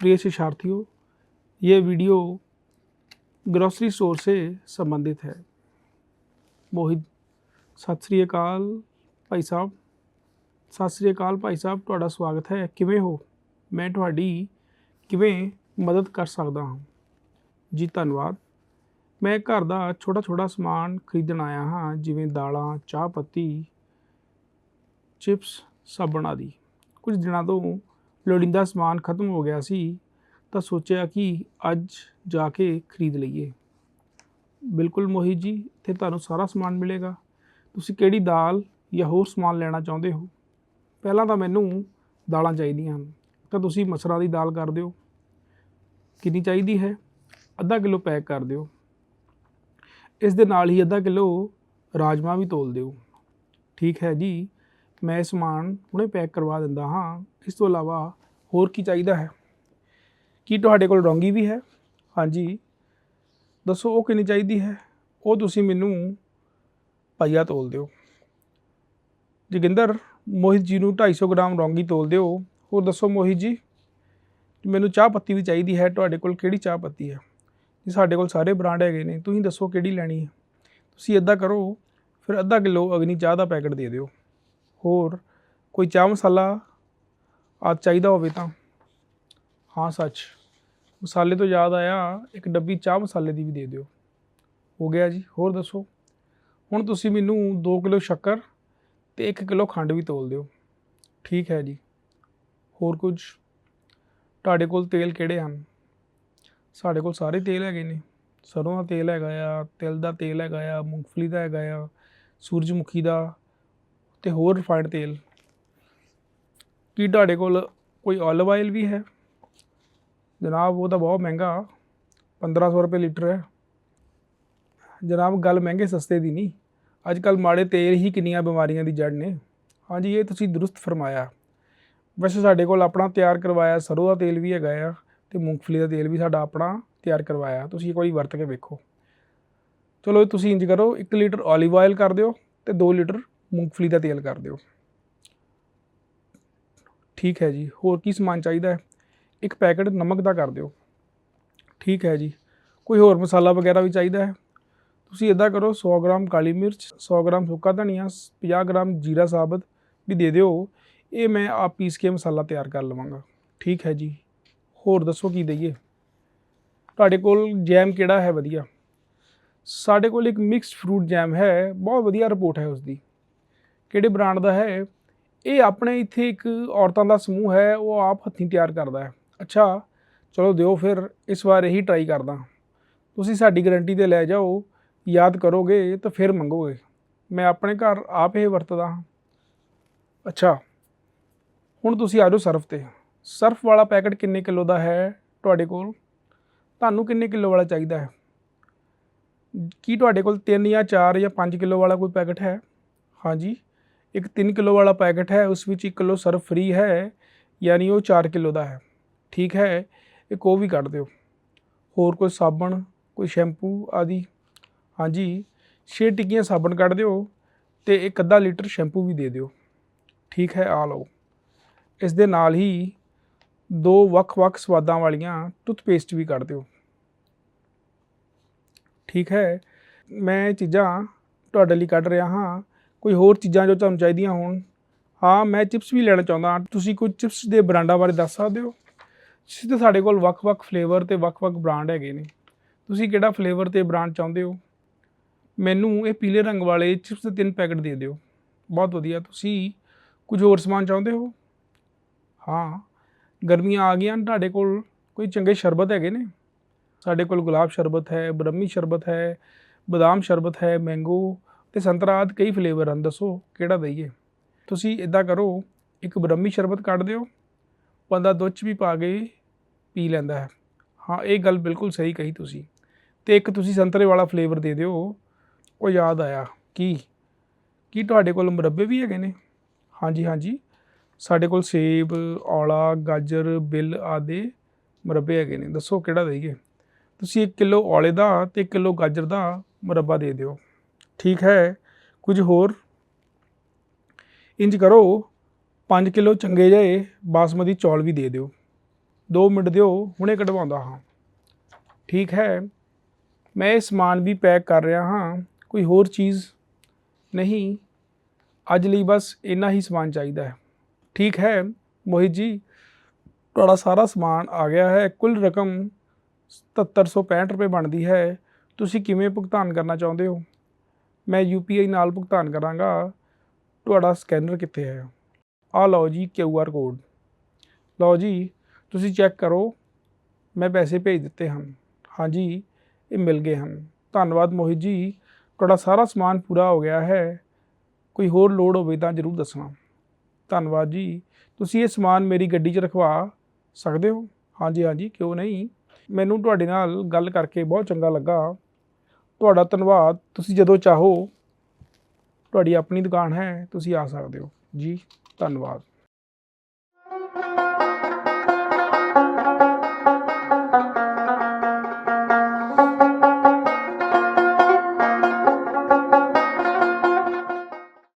प्रिय शिक्षार्थियों ये वीडियो ग्रोसरी स्टोर से संबंधित है ਮੋਹਿਤ ਸਤਿ ਸ੍ਰੀ ਅਕਾਲ ਭਾਈ ਸਾਹਿਬ ਸਤਿ ਸ੍ਰੀ ਅਕਾਲ ਭਾਈ ਸਾਹਿਬ ਤੁਹਾਡਾ ਸਵਾਗਤ ਹੈ ਕਿਵੇਂ ਹੋ ਮੈਂ ਤੁਹਾਡੀ ਕਿਵੇਂ ਮਦਦ ਕਰ ਸਕਦਾ ਹਾਂ ਜੀ ਧੰਨਵਾਦ ਮੈਂ ਘਰ ਦਾ ਛੋਟਾ ਛੋਟਾ ਸਮਾਨ ਖਰੀਦਣ ਆਇਆ ਹਾਂ ਜਿਵੇਂ ਦਾਲਾਂ ਚਾਹ ਪੱਤੀ ਚਿਪਸ ਸਾਬਣ ਆਦਿ ਕੁਝ ਦਿਨਾਂ ਤੋਂ ਲੋੜੀਂਦਾ ਸਮਾਨ ਖਤਮ ਹੋ ਗਿਆ ਸੀ, ਤਾਂ ਸੋਚਿਆ ਕਿ ਅੱਜ ਜਾ ਕੇ ਖਰੀਦ ਲਈਏ। ਬਿਲਕੁਲ ਮੋਹਿਤ ਜੀ, ਇੱਥੇ ਤੁਹਾਨੂੰ ਸਾਰਾ ਸਮਾਨ ਮਿਲੇਗਾ। ਤੁਸੀਂ ਕਿਹੜੀ ਦਾਲ ਜਾਂ ਹੋਰ ਸਮਾਨ ਲੈਣਾ ਚਾਹੁੰਦੇ ਹੋ? ਪਹਿਲਾਂ ਤਾਂ ਮੈਨੂੰ ਦਾਲਾਂ ਚਾਹੀਦੀਆਂ ਹਨ, ਤਾਂ ਤੁਸੀਂ ਮਸਰਾਂ ਦੀ ਦਾਲ ਕਰ ਦਿਓ। ਕਿੰਨੀ ਚਾਹੀਦੀ ਹੈ? ਅੱਧਾ ਕਿਲੋ ਪੈਕ ਕਰ ਦਿਓ। ਇਸ ਦੇ ਨਾਲ ਹੀ ਅੱਧਾ ਕਿਲੋ ਰਾਜਮਾ ਵੀ ਤੋਲ ਦਿਓ। ਠੀਕ ਹੈ ਜੀ ਮੈਂ ਇਹ ਸਮਾਨ ਹੁਣੇ ਪੈਕ ਕਰਵਾ ਦਿੰਦਾ ਹਾਂ। ਇਸ ਤੋਂ ਇਲਾਵਾ ਹੋਰ ਕੀ ਚਾਹੀਦਾ ਹੈ? ਕੀ ਤੁਹਾਡੇ ਕੋਲ ਰੋਂਗੀ ਵੀ ਹੈ? ਹਾਂਜੀ। ਦੱਸੋ ਉਹ ਕਿੰਨੀ ਚਾਹੀਦੀ ਹੈ? ਉਹ ਤੁਸੀਂ ਮੈਨੂੰ ਪਾਈਆ ਤੋਲ ਦਿਓ। ਜੋਗਿੰਦਰ, ਮੋਹਿਤ ਜੀ ਨੂੰ 250 ਗ੍ਰਾਮ ਰੌਂਗੀ ਤੋਲ ਦਿਓ। ਹੋਰ ਦੱਸੋ ਮੋਹਿਤ ਜੀ, ਮੈਨੂੰ ਚਾਹ ਪੱਤੀ ਵੀ ਚਾਹੀਦੀ ਹੈ। ਤੁਹਾਡੇ ਕੋਲ ਕਿਹੜੀ ਚਾਹ ਪੱਤੀ ਹੈ? ਜੀ, ਸਾਡੇ ਕੋਲ ਸਾਰੇ ਬ੍ਰਾਂਡ ਹੈਗੇ ਨੇ। ਤੁਸੀਂ ਦੱਸੋ ਕਿਹੜੀ ਲੈਣੀ ਹੈ? ਤੁਸੀਂ ਇੱਦਾਂ ਕਰੋ, ਫਿਰ ਅੱਧਾ ਕਿਲੋ ਅਗਨੀ ਚਾਹ ਦਾ ਪੈਕਟ ਦੇ ਦਿਓ। ਹੋਰ ਕੋਈ ਚਾਹ ਮਸਾਲਾ ਆ ਚਾਹੀਦਾ ਹੋਵੇ ਤਾਂ? ਹਾਂ, ਸੱਚ। ਮਸਾਲੇ ਤੋਂ ਯਾਦ ਆਇਆ, ਇੱਕ ਡੱਬੀ ਚਾਹ ਮਸਾਲੇ ਦੀ ਵੀ ਦੇ ਦਿਓ। ਹੋ ਗਿਆ ਜੀ, ਹੋਰ ਦੱਸੋ? ਹੁਣ ਤੁਸੀਂ ਮੈਨੂੰ 2 ਕਿਲੋ ਸ਼ੱਕਰ ਤੇ 1 ਕਿਲੋ ਖੰਡ ਵੀ ਤੋਲ ਦਿਓ। ਠੀਕ ਹੈ ਜੀ। ਹੋਰ ਕੁਝ? ਤੁਹਾਡੇ ਕੋਲ ਤੇਲ ਕਿਹੜੇ ਹਨ? ਸਾਡੇ ਕੋਲ ਸਾਰੇ ਤੇਲ ਹੈਗੇ ਨੇ। ਸਰੋਂ ਦਾ ਤੇਲ ਹੈਗਾ ਆ, ਤਿਲ ਦਾ ਤੇਲ ਹੈਗਾ ਆ, ਮੂੰਗਫਲੀ ਦਾ ਹੈਗਾ ਆ, ਸੂਰਜਮੁਖੀ ਦਾ ਤੇ ਹੋਰ ਰਿਫਾਈਨਡ ਤੇਲ। ਕੀ ਤੁਹਾਡੇ ਕੋਲ ਕੋਈ olive ਆਇਲ ਵੀ ਹੈ? ਜਨਾਬ, ਉਹ ਤਾਂ ਬਹੁਤ ਮਹਿੰਗਾ 1500 ਰੁਪਏ ਲੀਟਰ ਹੈ। ਜਨਾਬ, ਗੱਲ ਮਹਿੰਗੇ ਸਸਤੇ ਦੀ ਨਹੀਂ। ਅੱਜ ਕੱਲ ਮਾੜੇ ਤੇਲ ਹੀ ਕਿੰਨੀਆਂ ਬਿਮਾਰੀਆਂ ਦੀ ਜੜ ਨੇ। ਹਾਂਜੀ, ਇਹ ਤੁਸੀਂ ਦਰੁਸਤ ਫਰਮਾਇਆ। ਵੈਸੇ ਸਾਡੇ ਕੋਲ ਆਪਣਾ ਤਿਆਰ ਕਰਵਾਇਆ ਸਰੋਂ ਦਾ ਤੇਲ ਵੀ ਹੈਗਾ ਆ ਤੇ ਮੂੰਗਫਲੀ ਦਾ ਤੇਲ ਵੀ ਸਾਡਾ ਆਪਣਾ ਤਿਆਰ ਕਰਵਾਇਆ। ਤੁਸੀਂ ਇੱਕ ਵਾਰੀ ਵਰਤ ਕੇ ਵੇਖੋ। ਚਲੋ, ਤੁਸੀਂ ਇੰਜ ਕਰੋ 1 ਲੀਟਰ 올ਿਵ ਆਇਲ ਕਰ ਦਿਓ ਤੇ 2 ਲੀਟਰ ਮੂੰਗਫਲੀ ਦਾ ਤੇਲ ਕਰ ਦਿਓ। ਠੀਕ ਹੈ ਜੀ, ਹੋਰ ਕੀ ਸਮਾਨ ਚਾਹੀਦਾ ਹੈ? ਇੱਕ ਪੈਕੇਟ ਨਮਕ ਦਾ ਕਰ ਦਿਓ। ਠੀਕ ਹੈ ਜੀ, ਕੋਈ ਹੋਰ ਮਸਾਲਾ ਵਗੈਰਾ ਵੀ ਚਾਹੀਦਾ ਹੈ? ਤੁਸੀਂ ਇਦਾਂ ਕਰੋ 100 ਗ੍ਰਾਮ ਕਾਲੀ ਮਿਰਚ 100 ਗ੍ਰਾਮ ਸੁੱਕਾ ਧਨੀਆ 50 ਗ੍ਰਾਮ ਜੀਰਾ ਸਾਬਤ ਵੀ ਦੇ ਦਿਓ। ਇਹ ਮੈਂ ਆਪ ਪੀਸ ਕੇ ਮਸਾਲਾ ਤਿਆਰ ਕਰ ਲਵਾਂਗਾ। ਠੀਕ ਹੈ ਜੀ, ਹੋਰ ਦੱਸੋ ਕੀ ਦਈਏ? ਤੁਹਾਡੇ ਕੋਲ ਜੈਮ ਕਿਹੜਾ ਹੈ ਵਧੀਆ? ਸਾਡੇ ਕੋਲ ਇੱਕ ਮਿਕਸਡ ਫਰੂਟ ਜੈਮ ਹੈ, ਬਹੁਤ ਵਧੀਆ ਰਿਪੋਰਟ ਹੈ ਉਸ ਦੀ ਕਿਹੜੇ ਬ੍ਰਾਂਡ ਦਾ ਹੈ? ਇਹ ਆਪਣੇ ਇੱਥੇ ਇੱਕ ਔਰਤਾਂ ਦਾ ਸਮੂਹ ਹੈ, ਉਹ ਆਪ ਹੱਥੀਂ ਤਿਆਰ ਕਰਦਾ ਹੈ। ਅੱਛਾ, ਚਲੋ ਦਿਓ ਫਿਰ, ਇਸ ਵਾਰ ਇਹੀ ਟਰਾਈ ਕਰਦਾ। ਤੁਸੀਂ ਸਾਡੀ ਗਾਰੰਟੀ ਤੇ ਲੈ ਜਾਓ, ਯਾਦ ਕਰੋਗੇ ਤਾਂ ਫਿਰ ਮੰਗੋਗੇ। ਮੈਂ ਆਪਣੇ ਘਰ ਆਪ ਇਹ ਵਰਤਦਾ ਹਾਂ। ਅੱਛਾ, ਹੁਣ ਤੁਸੀਂ ਆ ਜਾਓ ਸਰਫ ਤੇ। ਸਰਫ ਵਾਲਾ ਪੈਕਟ ਕਿੰਨੇ ਕਿਲੋ ਦਾ ਹੈ ਤੁਹਾਡੇ ਕੋਲ? ਤੁਹਾਨੂੰ ਕਿੰਨੇ ਕਿਲੋ ਵਾਲਾ ਚਾਹੀਦਾ ਹੈ? ਕੀ ਤੁਹਾਡੇ ਕੋਲ 3 ਜਾਂ 4 ਜਾਂ 5 ਕਿਲੋ ਵਾਲਾ ਕੋਈ ਪੈਕਟ ਹੈ? ਹਾਂਜੀ। ਇੱਕ 3 ਕਿਲੋ ਵਾਲਾ ਪੈਕਟ ਹੈ, ਉਸ ਵਿੱਚ 1 ਕਿਲੋ ਸਰਫ ਫ੍ਰੀ ਹੈ, ਯਾਨੀ ਉਹ 4 ਕਿਲੋ ਦਾ ਹੈ। ਠੀਕ ਹੈ, ਇੱਕ ਉਹ ਵੀ ਕੱਢ ਦਿਓ। ਹੋਰ ਕੋਈ ਸਾਬਣ, ਕੋਈ ਸ਼ੈਂਪੂ ਆਦਿ? ਹਾਂਜੀ 6 ਟਿੱਕੀਆਂ ਸਾਬਣ ਕੱਢ ਦਿਓ ਤੇ ਇੱਕ ਅੱਧਾ ਲੀਟਰ ਸ਼ੈਂਪੂ ਵੀ ਦੇ ਦਿਓ। ਠੀਕ ਹੈ, ਆ ਲਓ। ਇਸ ਦੇ ਨਾਲ ਹੀ ਦੋ ਵੱਖ-ਵੱਖ ਸਵਾਦਾਂ ਵਾਲੀਆਂ ਟੁੱਥਪੇਸਟ ਵੀ ਕੱਢ ਦਿਓ। ਠੀਕ ਹੈ, ਮੈਂ ਇਹ ਚੀਜ਼ਾਂ ਤੁਹਾਡੇ ਲਈ ਕੱਢ ਰਿਹਾ ਹਾਂ। ਕੋਈ ਹੋਰ ਚੀਜ਼ਾਂ ਜੋ ਤੁਹਾਨੂੰ ਚਾਹੀਦੀਆਂ ਹੋਣ। ਹਾਂ, ਮੈਂ ਚਿਪਸ ਵੀ ਲੈਣਾ ਚਾਹੁੰਦਾ ਹਾਂ। ਤੁਸੀਂ ਕੋਈ ਚਿਪਸ ਦੇ ਬ੍ਰਾਂਡਾਂ ਬਾਰੇ ਦੱਸ ਸਕਦੇ ਹੋ? ਜਿਸ ਸਾਡੇ ਕੋਲ ਵੱਖ-ਵੱਖ ਫਲੇਵਰ ਤੇ ਵੱਖ-ਵੱਖ ਬ੍ਰਾਂਡ ਹੈਗੇ ਨੇ। ਤੁਸੀਂ ਕਿਹੜਾ ਫਲੇਵਰ ਤੇ ਬ੍ਰਾਂਡ ਚਾਹੁੰਦੇ ਹੋ? ਮੈਨੂੰ ਇਹ ਪੀਲੇ ਰੰਗ ਵਾਲੇ ਚਿਪਸ ਦੇ ਤਿੰਨ ਪੈਕਟ ਦੇ ਦਿਓ। ਬਹੁਤ ਵਧੀਆ। ਤੁਸੀਂ ਕੁਝ ਹੋਰ ਸਮਾਨ ਚਾਹੁੰਦੇ ਹੋ? ਹਾਂ, ਗਰਮੀਆਂ ਆ ਗਈਆਂ। ਤੁਹਾਡੇ ਕੋਲ ਕੋਈ ਚੰਗੇ ਸ਼ਰਬਤ ਹੈਗੇ ਨੇ? ਸਾਡੇ ਕੋਲ ਗੁਲਾਬ ਸ਼ਰਬਤ ਹੈ, ਬ੍ਰਹਮੀ ਸ਼ਰਬਤ ਹੈ, ਬਦਾਮ ਸ਼ਰਬਤ ਹੈ, ਮੈਂਗੋ ਤੇ ਸੰਤਰਾ ਆਦਿ ਕਈ ਫਲੇਵਰ ਹਨ, ਦੱਸੋ ਕਿਹੜਾ ਦਈਏ? ਤੁਸੀਂ ਇਦਾਂ ਕਰੋ, ਇੱਕ ਬ੍ਰਹਮੀ ਸ਼ਰਬਤ ਕੱਢ ਦਿਓ, ਬੰਦਾ ਦੁੱਧ 'ਚ ਵੀ ਪਾ ਕੇ ਪੀ ਲੈਂਦਾ ਹੈ। ਹਾਂ, ਇਹ ਗੱਲ ਬਿਲਕੁਲ ਸਹੀ ਕਹੀ ਤੁਸੀਂ। ਤੇ ਇੱਕ ਤੁਸੀਂ ਸੰਤਰੇ ਵਾਲਾ ਫਲੇਵਰ ਦੇ ਦਿਓ, ਉਹ ਯਾਦ ਆਇਆ। ਕੀ? ਕੀ ਤੁਹਾਡੇ ਕੋਲ ਮੁਰੱਬੇ ਵੀ ਹੈਗੇ ਨੇ? ਹਾਂਜੀ ਹਾਂਜੀ। ਸਾਡੇ ਕੋਲ ਸੇਬ, ਔਲਾ, ਗਾਜਰ, ਬਿੱਲ ਆਦਿ ਮੁਰੱਬੇ ਹੈਗੇ ਨੇ। ਦੱਸੋ ਕਿਹੜਾ ਦਈਏ? ਤੁਸੀਂ 1 ਕਿਲੋ ਔਲੇ ਦਾ ਤੇ 1 ਕਿਲੋ ਗਾਜਰ ਦਾ ਮੁਰੱਬਾ ਦੇ ਦਿਓ। ਠੀਕ ਹੈ। ਕੁਝ ਹੋਰ। ਇੰਜ ਕਰੋ 5 ਕਿਲੋ ਚੰਗੇ ਜਿਹੇ ਬਾਸਮਤੀ ਚੌਲ ਵੀ ਦੇ ਦਿਓ। 2 ਮਿੰਟ ਦਿਓ, ਹੁਣੇ ਕਢਵਾਉਂਦਾ ਹਾਂ। ਠੀਕ ਹੈ। ਮੈਂ ਇਹ ਸਮਾਨ ਵੀ ਪੈਕ ਕਰ ਰਿਹਾ ਹਾਂ। ਕੋਈ ਹੋਰ ਚੀਜ਼? ਨਹੀਂ। ਅੱਜ ਲਈ ਬਸ ਇੰਨਾ ਹੀ ਸਮਾਨ ਚਾਹੀਦਾ ਹੈ। ਠੀਕ ਹੈ। ਮੋਹਿਤ ਜੀ, ਤੁਹਾਡਾ ਸਾਰਾ ਸਮਾਨ ਆ ਗਿਆ ਹੈ। ਕੁੱਲ ਰਕਮ 7765 ਰੁਪਏ ਬਣਦੀ ਹੈ। ਤੁਸੀਂ ਕਿਵੇਂ ਭੁਗਤਾਨ ਕਰਨਾ ਚਾਹੁੰਦੇ ਹੋ? ਮੈਂ ਯੂਪੀਆਈ ਨਾਲ ਭੁਗਤਾਨ ਕਰਾਂਗਾ। ਤੁਹਾਡਾ ਸਕੈਨਰ ਕਿੱਥੇ ਹੈ? ਆ ਲਓ ਜੀ ਕਿਊ ਆਰ ਕੋਡ। ਲਓ ਜੀ, ਤੁਸੀਂ ਚੈੱਕ ਕਰੋ, ਮੈਂ ਪੈਸੇ ਭੇਜ ਦਿੱਤੇ ਹਨ। ਹਾਂਜੀ ਇਹ ਮਿਲ ਗਏ ਹਨ। ਧੰਨਵਾਦ ਮੋਹਿਤ ਜੀ, ਤੁਹਾਡਾ ਸਾਰਾ ਸਮਾਨ ਪੂਰਾ ਹੋ ਗਿਆ ਹੈ। ਕੋਈ ਹੋਰ ਲੋੜ ਹੋਵੇ ਤਾਂ ਜ਼ਰੂਰ ਦੱਸਣਾ। ਧੰਨਵਾਦ ਜੀ, ਤੁਸੀਂ ਇਹ ਸਮਾਨ ਮੇਰੀ ਗੱਡੀ 'ਚ ਰਖਵਾ ਸਕਦੇ ਹੋ? ਹਾਂਜੀ ਹਾਂਜੀ ਕਿਉਂ ਨਹੀਂ? ਮੈਨੂੰ ਤੁਹਾਡੇ ਨਾਲ ਗੱਲ ਕਰਕੇ ਬਹੁਤ ਚੰਗਾ ਲੱਗਾ। ਤੁਹਾਡਾ ਧੰਨਵਾਦ। ਤੁਸੀਂ ਜਦੋਂ ਚਾਹੋ, ਤੁਹਾਡੀ ਆਪਣੀ ਦੁਕਾਨ ਹੈ, ਤੁਸੀਂ ਆ ਸਕਦੇ ਹੋ। ਜੀ, ਧੰਨਵਾਦ।